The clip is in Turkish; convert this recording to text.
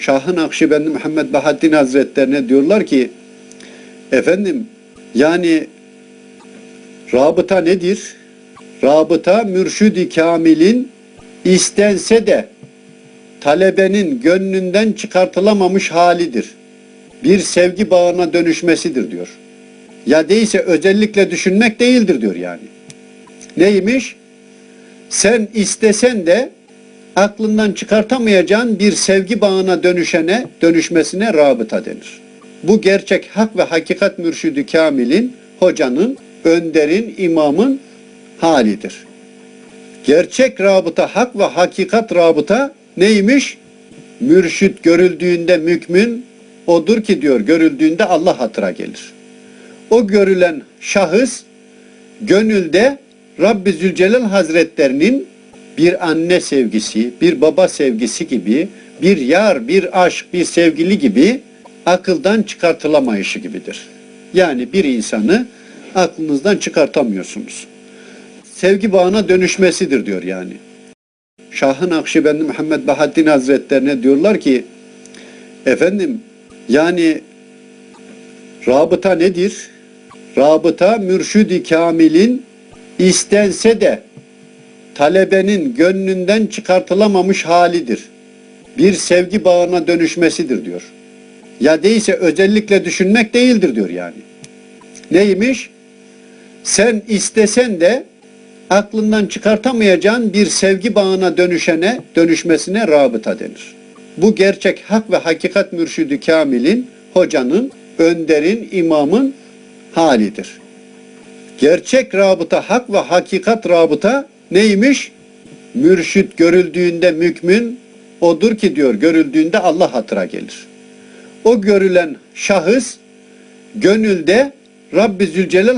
Şahı Nakşibendi Muhammed Bahattin Hazretlerine diyorlar ki efendim yani rabıta nedir? Rabıta mürşidi kamilin istense de talebenin gönlünden çıkartılamamış halidir. Bir sevgi bağına dönüşmesidir diyor. Ya değilse özellikle düşünmek değildir diyor yani. Neymiş? Sen istesen de aklından çıkartamayacağın bir sevgi bağına dönüşene, dönüşmesine rabıta denir. Bu gerçek hak ve hakikat mürşidi kamilin, hocanın, önderin, imamın halidir. Gerçek rabıta, hak ve hakikat rabıta neymiş? Mürşit görüldüğünde mükmün odur ki diyor, görüldüğünde Allah hatıra gelir. O görülen şahıs gönülde Rabbi Zülcelal Hazretlerinin bir anne sevgisi, bir baba sevgisi gibi, bir yar, bir aşk, bir sevgili gibi akıldan çıkartılamayışı gibidir. Yani bir insanı aklınızdan çıkartamıyorsunuz. Sevgi bağına dönüşmesidir diyor yani. Şahı Nakşibendi Muhammed Bahattin Hazretlerine diyorlar ki efendim yani rabıta nedir? Rabıta mürşidi kamilin istense de talebenin gönlünden çıkartılamamış halidir. Bir sevgi bağına dönüşmesidir diyor. Ya değilse özellikle düşünmek değildir diyor yani. Neymiş? Sen istesen de aklından çıkartamayacağın bir sevgi bağına dönüşene, dönüşmesine rabıta denir. Bu gerçek hak ve hakikat mürşidi kamilin, hocanın, önderin, imamın halidir. Gerçek rabıta, hak ve hakikat rabıta neymiş? Mürşit görüldüğünde mükmün odur ki diyor, görüldüğünde Allah hatıra gelir. O görülen şahıs gönülde Rabbi Zülcelal